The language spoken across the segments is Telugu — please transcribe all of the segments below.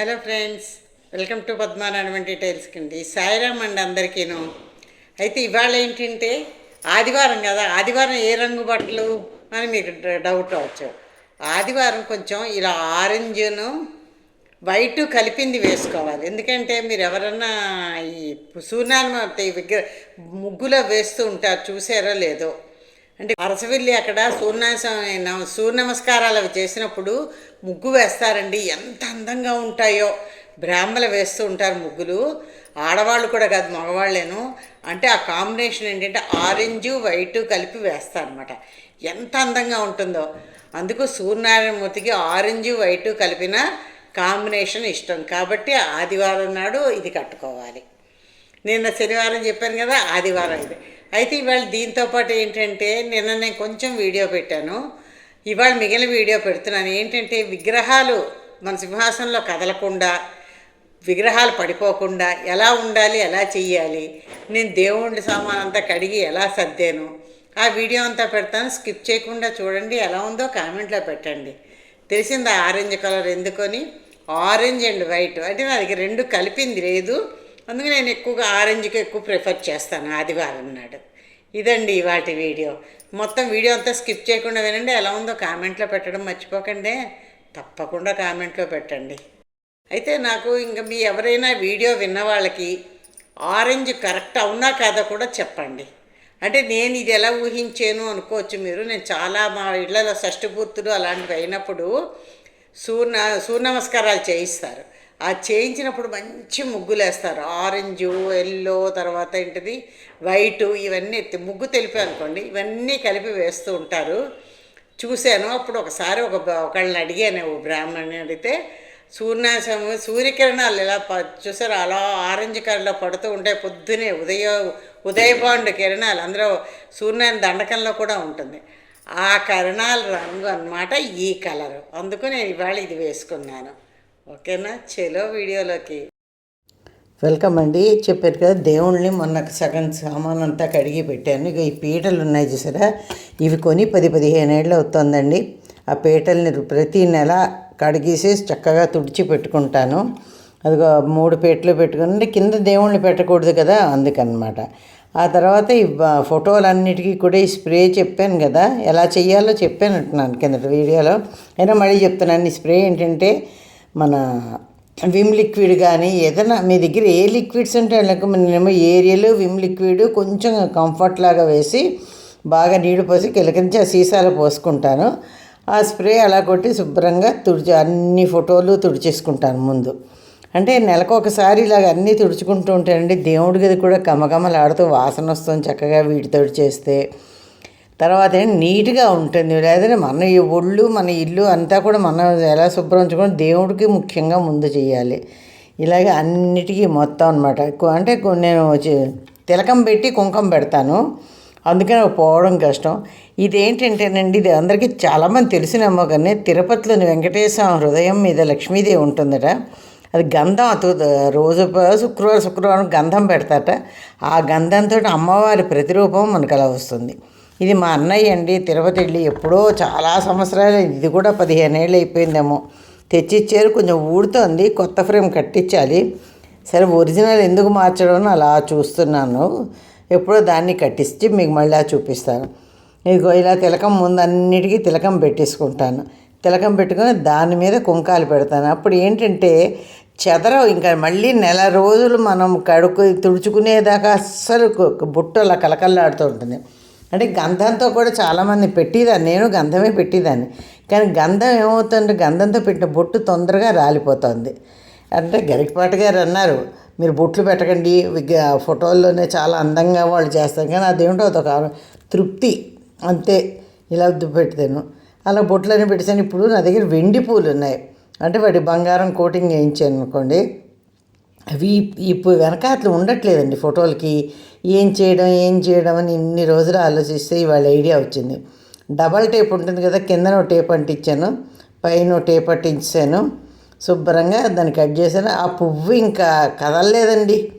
Hello friends welcome to Padmanarayana డీటెయిల్స్కి అండి సాయిరామ్ అండి అందరికీను. అయితే ఇవాళ ఏంటంటే ఆదివారం కదా ఆదివారం ఏ రంగు బట్టలు అని మీకు డ- డౌట్ అవచ్చు ఆదివారం కొంచెం ఇలా ఆరెంజ్ను వైట్ కలిపింది వేసుకోవాలి. ఎందుకంటే మీరు ఎవరన్నా ఈ సూర్యనారాయణ విగ్రహ ముగ్గులో వేస్తూ ఉంటారు చూసారో లేదో. అంటే అరసవిల్లి అక్కడ సూర్య సూర్య నమస్కారాలు అవి చేసినప్పుడు ముగ్గు వేస్తారండి. ఎంత అందంగా ఉంటాయో. బ్రాహ్మలు వేస్తూ ఉంటారు ముగ్గులు. ఆడవాళ్ళు కూడా కాదు మగవాళ్ళేను. అంటే ఆ కాంబినేషన్ ఏంటంటే ఆరెంజ్ వైట్ కలిపి వేస్తారనమాట ఎంత అందంగా ఉంటుందో. అందుకు సూర్యనారాయణమూర్తికి ఆరెంజ్ వైట్ కలిపిన కాంబినేషన్ ఇష్టం. కాబట్టి ఆదివారం నాడు ఇది కట్టుకోవాలి. నిన్న శనివారం చెప్పాను కదా ఆదివారం ఇది. అయితే ఇవాళ దీంతో పాటు ఏంటంటే నిన్న నేను కొంచెం వీడియో పెట్టాను. ఇవాళ మిగిలిన వీడియో పెడుతున్నాను. ఏంటంటే విగ్రహాలు మన సింహాసనంలో కదలకుండా విగ్రహాలు పడిపోకుండా ఎలా ఉండాలి ఎలా చెయ్యాలి నేను దేవుడి సామాన్ అంతా కడిగి ఎలా సర్దాను ఆ వీడియో అంతా పెడతాను. స్కిప్ చేయకుండా చూడండి ఎలా ఉందో కామెంట్లో పెట్టండి. తెలిసిందా orange colour ఎందుకొని? Orange and white. అంటే నా దగ్గర రెండు కలిపింది లేదు. అందుకే నేను ఎక్కువగా ఆరెంజ్కి ఎక్కువ ప్రిఫర్ చేస్తాను ఆదివారం నాడు. ఇదండి వాటి వీడియో. మొత్తం వీడియో అంతా స్కిప్ చేయకుండా వినండి. ఎలా ఉందో కామెంట్లో పెట్టడం మర్చిపోకండి. తప్పకుండా కామెంట్లో పెట్టండి. అయితే నాకు ఇంకా మీ ఎవరైనా వీడియో విన్న వాళ్ళకి ఆరెంజ్ కరెక్ట్ అవునా కాదా కూడా చెప్పండి. అంటే నేను ఇది ఎలా ఊహించాను అనుకోవచ్చు మీరు. నేను చాలా మా ఇళ్ళలో షష్ఠపూర్తులు అలాంటివి అయినప్పుడు సూర్య సూర్య నమస్కారాలు చేయిస్తారు. ఆ చేయించినప్పుడు మంచి ముగ్గులు వేస్తారు ఆరెంజ్ ఎల్లో తర్వాత ఏంటిది? వైటు ఇవన్నీ ఎత్తి- ముగ్గు తెలిపి అనుకోండి ఇవన్నీ కలిపి వేస్తూ ఉంటారు. చూశాను అప్పుడు ఒకసారి ఒక ఒకళ్ళని అడిగాను ఓ బ్రాహ్మణ్ని అడిగితే సూర్యాసం సూర్యకిరణాలు ఇలా ప చూసారు? అలా ఆరెంజ్ కలర్లో పడుతూ ఉంటాయి పొద్దునే ఉదయ ఉదయబాండు కిరణాలు అందులో సూర్యాన్ని దండకంలో కూడా ఉంటుంది. ఆ కిరణాల రంగు అన్నమాట ఈ కలరు. అందుకు నేను ఇవాళ ఇది వేసుకున్నాను. ఓకేనా? చలో వీడియోలోకి. వెల్కమ్ అండి. చెప్పారు కదా దేవుణ్ణి మొన్న సగం సామాన్ అంతా కడిగి పెట్టాను. ఇక ఈ పీటలు ఉన్నాయి చూసారా? ఇవి కొని పది పదిహేను ఏళ్ళు అవుతుందండి. ఆ పీటల్ని ప్రతి నెల కడిగేసి చక్కగా తుడిచి పెట్టుకుంటాను. అదిగో మూడు పీటలు పెట్టుకుని కింద దేవుణ్ణి పెట్టకూడదు కదా అందుకనమాట. ఆ తర్వాత ఈ ఫోటోలన్నిటికీ కూడా ఈ స్ప్రే చెప్పాను కదా. ఎలా చెయ్యాలో చెప్పాను అంటున్నాను కిందటి వీడియోలో. అయినా మళ్ళీ చెప్తున్నాను ఈ స్ప్రే ఏంటంటే మన విమ్ లిక్విడ్ కానీ ఏదైనా మీ దగ్గర ఏ లిక్విడ్స్ ఉంటే లేక నేనేమో విమ్ లిక్విడ్ కొంచెం కంఫర్ట్ లాగా వేసి బాగా నీళ్ళు పోసి కిలకించి ఆ సీసాలో పోసుకుంటాను. ఆ స్ప్రే అలా కొట్టి శుభ్రంగా తుడిచి అన్ని ఫోటోలు తుడిచేసుకుంటాను ముందు. అంటే నెలకు ఒకసారి ఇలాగ అన్నీ తుడుచుకుంటూ ఉంటానండి దేవుడి గది కూడా కమకమలాడుతూ వాసన వస్తుంది చక్కగా వీటితో చేస్తే. తర్వాత ఏంటి నీట్గా ఉంటుంది. లేదంటే మన ఈ ఒళ్ళు మన ఇల్లు అంతా కూడా మనం ఎలా శుభ్రం ఉంచుకొని దేవుడికి ముఖ్యంగా ముందు చేయాలి. ఇలాగే అన్నిటికీ మొత్తం అనమాట అంటే నేను తిలకం పెట్టి కుంకం పెడతాను. అందుకని పోవడం కష్టం. ఇదేంటంటేనండి ఇది అందరికీ చాలామంది తెలిసినమ్మో కానీ తిరుపతిలోని వెంకటేశ్వర హృదయం మీద లక్ష్మీదేవి ఉంటుందట. అది గంధం అతు రోజు శుక్రవారం శుక్రవారం గంధం పెడతాట ఆ గంధంతో అమ్మవారి ప్రతిరూపం మనకు అలా వస్తుంది. ఇది మా అన్నయ్య అండి తిరుపతి వెళ్ళి ఎప్పుడో చాలా సంవత్సరాలు ఇది కూడా పదిహేను ఏళ్ళు అయిపోయిందేమో. తెచ్చిచ్చారు కొంచెం ఊడుతోంది కొత్త ఫ్రేమ్ కట్టించాలి. సరే ఒరిజినల్ ఎందుకు మార్చడం అలా చూస్తున్నాను. ఎప్పుడో దాన్ని కట్టించి మీకు మళ్ళీ చూపిస్తాను. ఇదిగో ఇలా తిలకం ముందు అన్నిటికీ తిలకం పెట్టేసుకుంటాను. తిలకం పెట్టుకొని దాని మీద కుంకాలు పెడతాను. అప్పుడు ఏంటంటే చెదరవు ఇంకా మళ్ళీ నెల రోజులు మనం కడుకు తుడుచుకునేదాకా అస్సలు బుట్ట అలా కలకల్లాడుతూ ఉంటుంది. అంటే గంధంతో కూడా చాలామంది పెట్టేదాన్ని. నేను గంధమే పెట్టేదాన్ని. కానీ గంధం ఏమవుతుంది గంధంతో పెట్టిన బొట్టు తొందరగా రాలిపోతుంది. అంటే గరికపాటి గారు అన్నారు మీరు బొట్లు పెట్టకండి ఫోటోల్లోనే చాలా అందంగా వాళ్ళు చేస్తారు. కానీ అదేమిటో అదొక తృప్తి. అంతే. ఇలా పెడతాను అలా బొట్లని పెట్టాను ఇప్పుడు నా దగ్గర వెండి పూలు ఉన్నాయి. అంటే వాటి బంగారం కోటింగ్ వేయించాను అనుకోండి. అవి ఇప్పుడు వెనకాతలు ఉండట్లేదండి ఫోటోలకి. ఏం చేయడం ఏం చేయడం అని ఇన్ని రోజులు ఆలోచిస్తే ఇవాళ ఐడియా వచ్చింది. డబల్ టేప్ ఉంటుంది కదా కిందన ఒక టేప్ అంటించాను పైన ఒక టేప్ అంటించాను. శుభ్రంగా దాన్ని కట్ చేశాను. ఆ పువ్వు ఇంకా కదలలేదండి.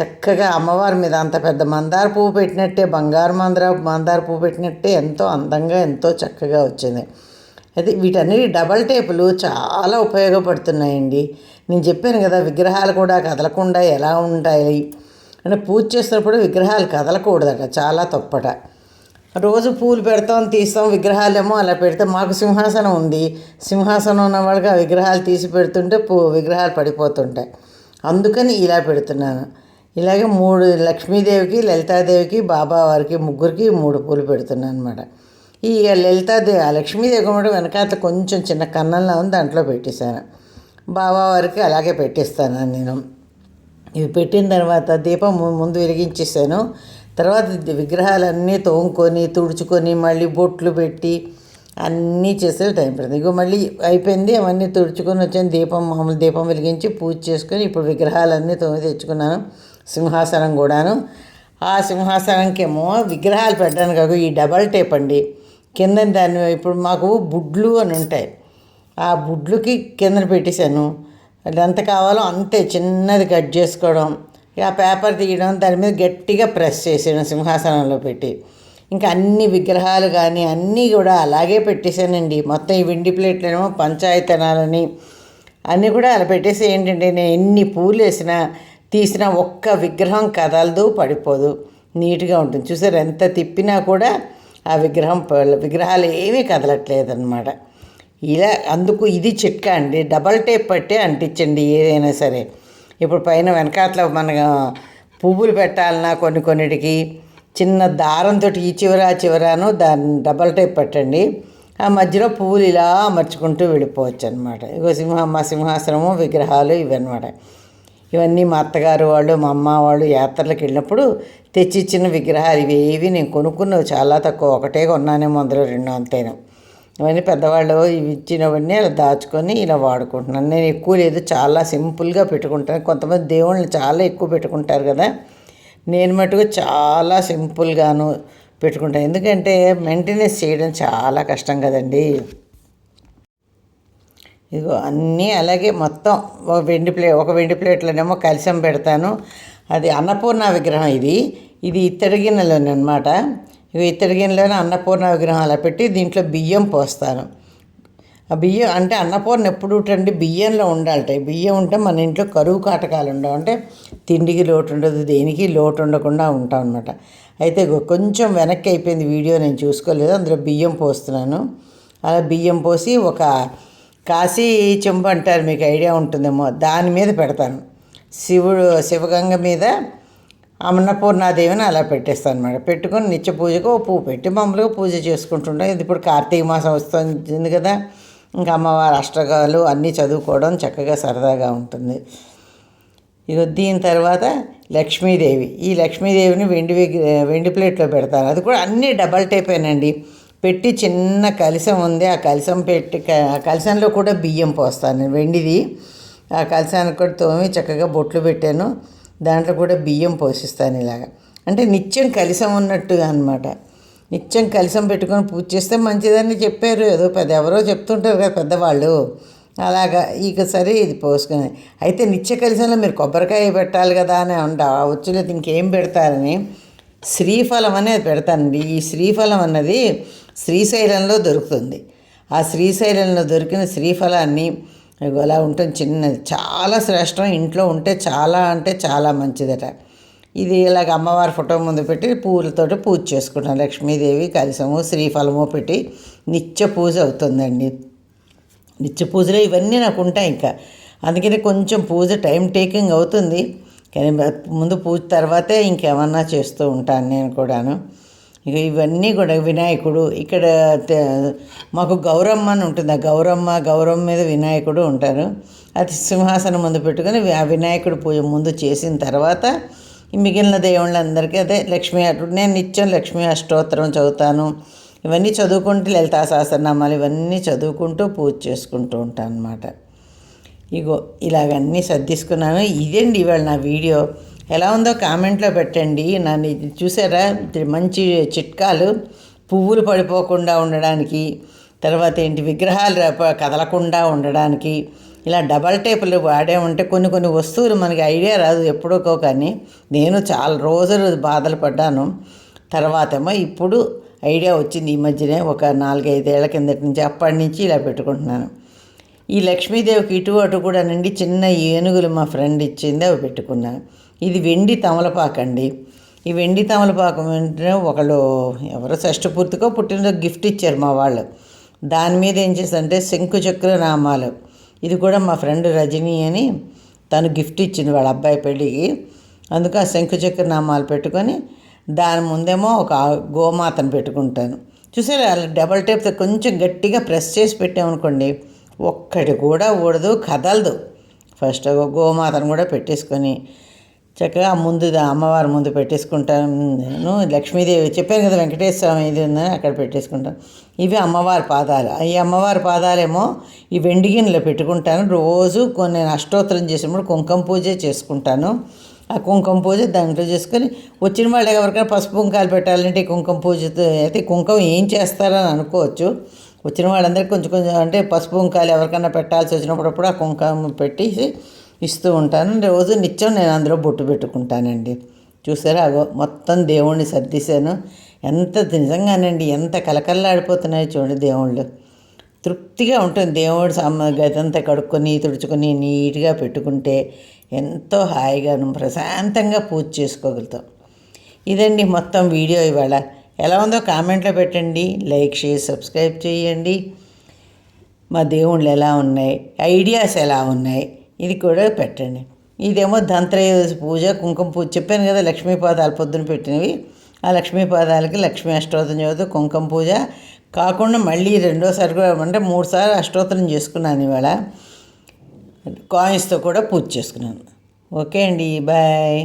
చక్కగా అమ్మవారి మీద అంత పెద్ద మందార పువ్వు పెట్టినట్టే బంగారు మందార మందార పువ్వు పెట్టినట్టే ఎంతో అందంగా ఎంతో చక్కగా వచ్చింది. అయితే వీటన్నిటి డబల్ టేపులు చాలా ఉపయోగపడుతున్నాయండి. నేను చెప్పాను కదా విగ్రహాలు కూడా కదలకుండా ఎలా ఉంటాయి? అంటే పూజ చేసినప్పుడు విగ్రహాలు కదలకూడదట చాలా తప్పట. రోజు పూలు పెడతాం తీస్తాం విగ్రహాలేమో అలా పెడితే మాకు సింహాసనం ఉంది. సింహాసనం ఉన్న వాళ్ళకి ఆ విగ్రహాలు తీసి పెడుతుంటే పూ విగ్రహాలు పడిపోతుంటాయి. అందుకని ఇలా పెడుతున్నాను. ఇలాగే మూడు లక్ష్మీదేవికి లలితాదేవికి బాబా వారికి ముగ్గురికి మూడు పూలు పెడుతున్నాను అనమాట ఈ లలితాదేవి ఆ లక్ష్మీదేవి కూడా వెనకాల కొంచెం చిన్న కన్నంలో ఉంది దాంట్లో పెట్టేశాను. బావా వారికి అలాగే పెట్టిస్తాను నేను. ఇవి పెట్టిన తర్వాత దీపం ముందు వెలిగించేసాను తర్వాత విగ్రహాలన్నీ తోముకొని తుడుచుకొని మళ్ళీ బొట్లు పెట్టి అన్నీ చేసే టైం పడుతుంది. ఇగో మళ్ళీ అయిపోయింది అవన్నీ తుడుచుకొని వచ్చాను. దీపం మామూలు దీపం వెలిగించి పూజ చేసుకొని ఇప్పుడు విగ్రహాలన్నీ తోమి తెచ్చుకున్నాను. సింహాసనం కూడాను. ఆ సింహాసనంకేమో విగ్రహాలు పెట్టడానికి కాదు ఈ డబల్ టేప్ అండి. కింద దాన్ని ఇప్పుడు మాకు బుడ్లు అని ఉంటాయి. ఆ బుడ్లుకి కింద పెట్టేశాను. అది ఎంత కావాలో అంతే చిన్నది కట్ చేసుకోవడం ఇక ఆ పేపర్ తీయడం దాని మీద గట్టిగా ప్రెస్ చేసాను సింహాసనంలో పెట్టి. ఇంకా అన్ని విగ్రహాలు కానీ అన్నీ కూడా అలాగే పెట్టేశానండి. మొత్తం ఈ వెండి ప్లేట్లేమో పంచాయతనాలని అన్నీ కూడా అలా పెట్టేసి ఏంటంటే నేను ఎన్ని పూలు వేసినా తీసినా ఒక్క విగ్రహం కదలదు పడిపోదు. నీట్గా ఉంటుంది. చూసారు ఎంత తిప్పినా కూడా ఆ విగ్రహం విగ్రహాలు ఏమీ కదలట్లేదన్నమాట. ఇలా అందుకు ఇది చిట్కా అండి. డబల్ టేప్ పట్టే అంటించండి ఏదైనా సరే. ఇప్పుడు పైన వెనకాతల మన పువ్వులు పెట్టాలన్నా కొన్ని కొన్నిటికి చిన్న దారంతో ఈ చివర ఆ చివరను దాన్ని డబల్ టేప్ పెట్టండి. ఆ మధ్యలో పువ్వులు ఇలా అమర్చుకుంటూ వెళ్ళిపోవచ్చు అనమాట ఇగో సింహ మా సింహాసనము విగ్రహాలు ఇవన్నమాట. ఇవన్నీ మా అత్తగారు వాళ్ళు మా అమ్మ వాళ్ళు యాత్రలకు వెళ్ళినప్పుడు తెచ్చిచ్చిన విగ్రహాలు ఇవి ఏవి నేను కొనుక్కున్నవి చాలా తక్కువ. ఒకటే కొన్నానేమో అందులో రెండు అంతేనా. ఇవన్నీ పెద్దవాళ్ళు ఇవి ఇచ్చినవన్నీ అలా దాచుకొని ఇలా వాడుకుంటున్నాను. నేను ఎక్కువ లేదు చాలా సింపుల్గా పెట్టుకుంటాను. కొంతమంది దేవుళ్ళని చాలా ఎక్కువ పెట్టుకుంటారు కదా. నేను మటుకు చాలా సింపుల్గాను పెట్టుకుంటాను. ఎందుకంటే మెయింటెనెన్స్ చేయడం చాలా కష్టం కదండి. ఇదిగో అన్నీ అలాగే మొత్తం ఒక వెండి ప్లే ఒక వెండి ప్లేట్లోనేమో కలిసం పెడతాను. అది అన్నపూర్ణ విగ్రహం ఇది. ఇది ఇత్తడి గిన్నెలోనమాట అనమాట ఇవి ఇత్తడి గిన్నెలోనే అన్నపూర్ణ విగ్రహం అలా పెట్టి దీంట్లో బియ్యం పోస్తాను ఆ బియ్యం అంటే అన్నపూర్ణ ఎప్పుడు అండి బియ్యంలో ఉండాలట. బియ్యం ఉంటే మన ఇంట్లో కరువు కాటకాలు ఉండవు. అంటే తిండికి లోటు ఉండదు దేనికి లోటు ఉండకుండా ఉంటాం అనమాట అయితే కొంచెం వెనక్కి అయిపోయింది వీడియో నేను చూసుకోలేదు. అందులో బియ్యం పోస్తున్నాను. అలా బియ్యం పోసి ఒక కాశీ చెంబు అంటారు మీకు ఐడియా ఉంటుందేమో దాని మీద పెడతాను. శివుడు శివగంగ మీద అన్నపూర్ణాదేవిని అలా పెట్టేస్తాను అనమాట పెట్టుకొని నిత్య పూజకు ఓ పువ్వు పెట్టి మామూలుగా పూజ చేసుకుంటుంటాం ఇది ఇప్పుడు కార్తీక మాసం వస్తుంది కదా. ఇంకా అమ్మవారి అష్టకాలు అన్నీ చదువుకోవడం చక్కగా సరదాగా ఉంటుంది. ఇక దీని తర్వాత లక్ష్మీదేవి. ఈ లక్ష్మీదేవిని వెండి వెండి ప్లేట్లో పెడతాను. అది కూడా అన్నీ డబల్ టైపేనండి. పెట్టి చిన్న కలశం ఉంది. ఆ కలశం పెట్టి ఆ కలశంలో కూడా బియ్యం పోస్తాను నేను. వెండిది ఆ కలశానికి కూడా తోమి చక్కగా బొట్లు పెట్టాను. దాంట్లో కూడా బియ్యం పోషిస్తాను ఇలాగ. అంటే నిత్యం కలిసం ఉన్నట్టుగా అనమాట నిత్యం కలిసం పెట్టుకొని పూజ చేస్తే మంచిదని చెప్పారు. ఏదో పెద్ద ఎవరో చెప్తుంటారు కదా పెద్దవాళ్ళు. అలాగా ఇక సరే ఇది పోసుకుని. అయితే నిత్య కలిసంలో మీరు కొబ్బరికాయ పెట్టాలి కదా అని అంట వచ్చలేదు ఇంకేం పెడతారని. శ్రీఫలం అనేది పెడతానండి. ఈ శ్రీఫలం అన్నది శ్రీశైలంలో దొరుకుతుంది. ఆ శ్రీశైలంలో దొరికిన శ్రీఫలాన్ని ఇగో అలా ఉంటుంది చిన్నది. చాలా శ్రేష్టం. ఇంట్లో ఉంటే చాలా అంటే చాలా మంచిదట. ఇది ఇలాగ అమ్మవారి ఫోటో ముందు పెట్టి పూలతోటి పూజ చేసుకుంటాం. లక్ష్మీదేవి కలిసము శ్రీఫలము పెట్టి నిత్య పూజ అవుతుందండి. నిత్య పూజలో ఇవన్నీ నాకు ఉంటాయి ఇంకా. అందుకని కొంచెం పూజ టైం టేకింగ్ అవుతుంది. కానీ ముందు పూజ తర్వాతే ఇంకేమన్నా చేస్తూ ఉంటాను నేను కూడాను. ఇవన్నీ కూడా వినాయకుడు ఇక్కడ మాకు గౌరమ్మ అని ఉంటుంది. ఆ గౌరమ్మ గౌరమ్మ మీద వినాయకుడు ఉంటారు. అది సింహాసనం ముందు పెట్టుకొని ఆ వినాయకుడు పూజ ముందు చేసిన తర్వాత మిగిలిన దేవుళ్ళందరికీ అదే లక్ష్మీ అటు నేను నిత్యం లక్ష్మీ అష్టోత్తరం చదువుతాను. ఇవన్నీ చదువుకుంటూ లలితా సహస్రనామాలు ఇవన్నీ చదువుకుంటూ పూజ చేసుకుంటూ ఉంటాను అనమాట ఇగో ఇలాగన్నీ సర్దిసుకున్నాను. ఇదండి ఇవాళ నా వీడియో? ఎలా ఉందో కామెంట్లో పెట్టండి. నన్ను ఇది చూసారా? మంచి చిట్కాలు. పువ్వులు పడిపోకుండా ఉండడానికి తర్వాత ఏంటి విగ్రహాలు కదలకుండా ఉండడానికి ఇలా డబల్ టేపులు వాడే ఉంటే కొన్ని కొన్ని వస్తువులు మనకి ఐడియా రాదు ఎప్పుడోకో కానీ. నేను చాలా రోజులు బాధలు పడ్డాను. తర్వాతేమో ఇప్పుడు ఐడియా వచ్చింది ఈ మధ్యనే ఒక నాలుగైదేళ్ళ కిందటి నుంచి అప్పటి నుంచి ఇలా పెట్టుకుంటున్నాను. ఈ లక్ష్మీదేవికి ఇటు అటు కూడా నుండి చిన్న ఏనుగులు మా ఫ్రెండ్ ఇచ్చింది అవి పెట్టుకున్నాను. ఇది వెండి తమలపాకు అండి. ఈ వెండి తమలపాకు వెంటనే ఒకళ్ళు ఎవరో షష్ఠపూర్తిగా పుట్టినరోజు గిఫ్ట్ ఇచ్చారు మా వాళ్ళు. దాని మీద ఏం చేశారంటే శంకు చక్ర నామాలు ఇది కూడా మా ఫ్రెండ్ రజనీ అని తను గిఫ్ట్ ఇచ్చింది వాళ్ళ అబ్బాయి పెళ్ళికి. అందుకు ఆ శంకు చక్ర నామాలు పెట్టుకొని దాని ముందేమో ఒక గోమాతను పెట్టుకుంటాను. చూసారా అలా డబల్ టేప్తో కొంచెం గట్టిగా ప్రెస్ చేసి పెట్టామనుకోండి ఒక్కటి కూడా ఊడదు కదలదు. ఫస్ట్ ఒక గోమాతను కూడా పెట్టేసుకొని చక్కగా ఆ ముందు అమ్మవారి ముందు పెట్టేసుకుంటాను. నేను లక్ష్మీదేవి చెప్పాను కదా వెంకటేశ్వర స్వామి ఇది ఉందని అక్కడ పెట్టేసుకుంటాను. ఇవి అమ్మవారి పాదాలు. ఈ అమ్మవారి పాదాలేమో ఈ వెండి గిన్నెలో పెట్టుకుంటాను. రోజు కొన్ని నేను అష్టోత్తరం చేసినప్పుడు కుంకుమ పూజ చేసుకుంటాను. ఆ కుంకుమ పూజ దాంట్లో చేసుకొని వచ్చిన వాళ్ళు ఎవరికైనా పసుపు కుంకాలు పెట్టాలంటే ఈ కుంకుమ పూజతో అయితే కుంకుమ ఏం చేస్తారని అనుకోవచ్చు. వచ్చిన వాళ్ళందరికీ కొంచెం కొంచెం అంటే పసుపు కుంకాలు ఎవరికైనా పెట్టాల్సి వచ్చినప్పుడప్పుడు ఆ కుంకుమ పెట్టేసి ఇస్తూ ఉంటాను. రోజు నిత్యం నేను అందులో బొట్టు పెట్టుకుంటానండి. చూసారా? అగో మొత్తం దేవుణ్ణి సర్దిశాను. ఎంత నిజంగానండి ఎంత కలకల్లాడిపోతున్నాయో చూడండి దేవుళ్ళు. తృప్తిగా ఉంటుంది దేవుడు సమ్మ గదంతా కడుక్కొని తుడుచుకొని నీట్గా పెట్టుకుంటే ఎంతో హాయిగాను ప్రశాంతంగా పూజ చేసుకోగలుగుతాం. ఇదండి మొత్తం వీడియో ఇవాళ. ఎలా ఉందో కామెంట్లో పెట్టండి. లైక్ షేర్ సబ్స్క్రైబ్ చేయండి. మా దేవుళ్ళు ఎలా ఉన్నాయి? ఐడియాస్ ఎలా ఉన్నాయి? ఇది కూడా పెట్టండి. ఇదేమో ధంత్రయోదశి పూజ కుంకుమ పూజ. చెప్పాను కదా లక్ష్మీపాదాలు పొద్దున పెట్టినవి. ఆ లక్ష్మీపాదాలకి లక్ష్మీ అష్టోత్తరం చదువుతూ కుంకుమ పూజ. కాకుండా మళ్ళీ రెండోసారి కూడా అంటే మూడుసార్లు అష్టోత్తరం చేసుకున్నాను ఇవాళ. కాయిన్స్తో కూడా పూజ చేసుకున్నాను. ఓకే అండి బాయ్.